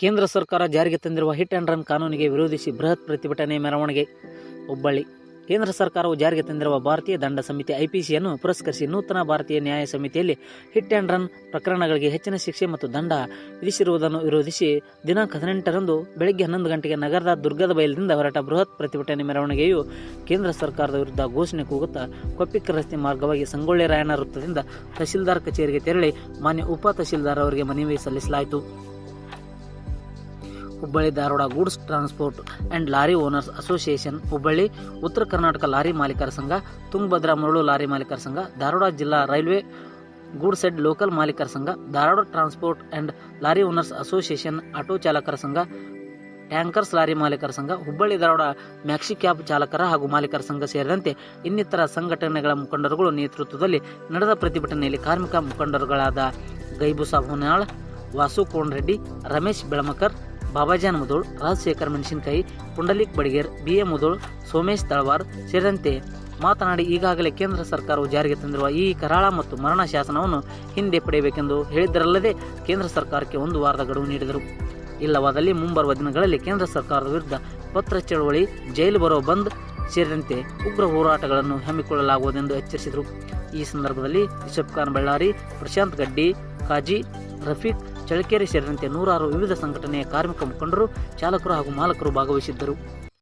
ಕೇಂದ್ರ ಸರ್ಕಾರ ಜಾರಿಗೆ ತಂದಿರುವ ಹಿಟ್ ಆ್ಯಂಡ್ ರನ್ ಕಾನೂನಿಗೆ ವಿರೋಧಿಸಿ ಬೃಹತ್ ಪ್ರತಿಭಟನೆ ಮೆರವಣಿಗೆ. ಹುಬ್ಬಳ್ಳಿ. ಕೇಂದ್ರ ಸರ್ಕಾರವು ಜಾರಿಗೆ ತಂದಿರುವ ಭಾರತೀಯ ದಂಡ ಸಮಿತಿ ಐಪಿಸಿಯನ್ನು ಪುರಸ್ಕರಿಸಿ ನೂತನ ಭಾರತೀಯ ನ್ಯಾಯ ಸಮಿತಿಯಲ್ಲಿ ಹಿಟ್ ಆ್ಯಂಡ್ ರನ್ ಪ್ರಕರಣಗಳಿಗೆ ಹೆಚ್ಚಿನ ಶಿಕ್ಷೆ ಮತ್ತು ದಂಡ ವಿಧಿಸಿರುವುದನ್ನು ವಿರೋಧಿಸಿ ದಿನಾಂಕ ಹದಿನೆಂಟರಂದು ಬೆಳಗ್ಗೆ ಹನ್ನೊಂದು ಗಂಟೆಗೆ ನಗರದ ದುರ್ಗದ ಬಯಲಿನಿಂದ ಹೊರಟ ಬೃಹತ್ ಪ್ರತಿಭಟನೆ ಮೆರವಣಿಗೆಯು ಕೇಂದ್ರ ಸರ್ಕಾರದ ವಿರುದ್ಧ ಘೋಷಣೆ ಕೂಗುತ್ತಾ ಕೊಪ್ಪಿಕ ರಸ್ತೆ ಮಾರ್ಗವಾಗಿ ಸಂಗೊಳ್ಳಿ ರಾಯಣ್ಣ ವೃತ್ತದಿಂದ ತಹಶೀಲ್ದಾರ್ ಕಚೇರಿಗೆ ತೆರಳಿ ಮಾನ್ಯ ಉಪ ತಹಶೀಲ್ದಾರ್ ಅವರಿಗೆ ಮನವಿ ಸಲ್ಲಿಸಲಾಯಿತು. Hubballi, Dharwad, goods transport and lorry owners association, Hubballi, Uttara Karnataka lorry ಮಾಲೀಕರ ಸಂಘ, ತುಂಗಭದ್ರಾ ಮರಳು ಲಾರಿ ಮಾಲೀಕರ ಸಂಘ, ಧಾರವಾಡ ಜಿಲ್ಲಾ ರೈಲ್ವೆ ಗೂಡ್ಸ್ ಹೆಡ್ ಲೋಕಲ್ ಮಾಲೀಕರ ಸಂಘ, Dharwad transport and lorry owners association auto ಚಾಲಕರ ಸಂಘ, ಟ್ಯಾಂಕರ್ಸ್ ಲಾರಿ ಮಾಲೀಕರ ಸಂಘ, ಹುಬ್ಬಳ್ಳಿ, ಧಾರವಾಡ ಮ್ಯಾಕ್ಸಿ ಕ್ಯಾಬ್ ಚಾಲಕರ ಹಾಗೂ ಮಾಲೀಕರ ಸಂಘ ಸೇರಿದಂತೆ ಇನ್ನಿತರ ಸಂಘಟನೆಗಳ ಮುಖಂಡರುಗಳು ನೇತೃತ್ವದಲ್ಲಿ ನಡೆದ ಪ್ರತಿಭಟನೆಯಲ್ಲಿ ಕಾರ್ಮಿಕ ಮುಖಂಡರುಗಳಾದ ಗೈಬುಸಾಬ್ ಹೊನ್ನಾಳ್, ವಾಸು ಕೋಣರೆಡ್ಡಿ ರಮೇಶ್ ಬೆಳಮಕರ್ ಬಾಬಾಜಾನ್ ಮುದೋಳ್ ರಾಜಶೇಖರ್ ಮೆಣಸಿನಕಾಯಿ, ಪುಂಡಲಿಕ್ ಬಡಿಗೇರ್, ಬಿ ಎ ಮುದೋಳ್ ಸೋಮೇಶ್ ತಳವಾರ್ ಸೇರಿದಂತೆ ಮಾತನಾಡಿ ಈಗಾಗಲೇ ಕೇಂದ್ರ ಸರ್ಕಾರವು ಜಾರಿಗೆ ತಂದಿರುವ ಈ ಕರಾಳ ಮತ್ತು ಮರಣ ಶಾಸನವನ್ನು ಹಿಂದೆ ಪಡೆಯಬೇಕೆಂದು ಹೇಳಿದ್ದರಲ್ಲದೆ ಕೇಂದ್ರ ಸರ್ಕಾರಕ್ಕೆ ಒಂದು ವಾರದ ಗಡುವು ನೀಡಿದರು. ಇಲ್ಲವಾದಲ್ಲಿ ಮುಂಬರುವ ದಿನಗಳಲ್ಲಿ ಕೇಂದ್ರ ಸರ್ಕಾರದ ವಿರುದ್ಧ ಪತ್ರ ಚಳವಳಿ, ಜೈಲು ಬರೋ ಬಂದ್ ಸೇರಿದಂತೆ ಉಗ್ರ ಹೋರಾಟಗಳನ್ನು ಹಮ್ಮಿಕೊಳ್ಳಲಾಗುವುದೆಂದು ಎಚ್ಚರಿಸಿದರು. ಈ ಸಂದರ್ಭದಲ್ಲಿ ರಿಷಬ್ ಖಾನ್ ಬಳ್ಳಾರಿ, ಪ್ರಶಾಂತ್ ಗಡ್ಡಿ, ಕಾಜಿ ರಫೀಕ್ ಚಳಕೇರಿ ಸೇರಿದಂತೆ ನೂರಾರು ವಿವಿಧ ಸಂಘಟನೆಯ ಕಾರ್ಮಿಕ ಮುಖಂಡರು ಚಾಲಕರು ಹಾಗೂ ಮಾಲಕರು ಭಾಗವಹಿಸಿದ್ದರು.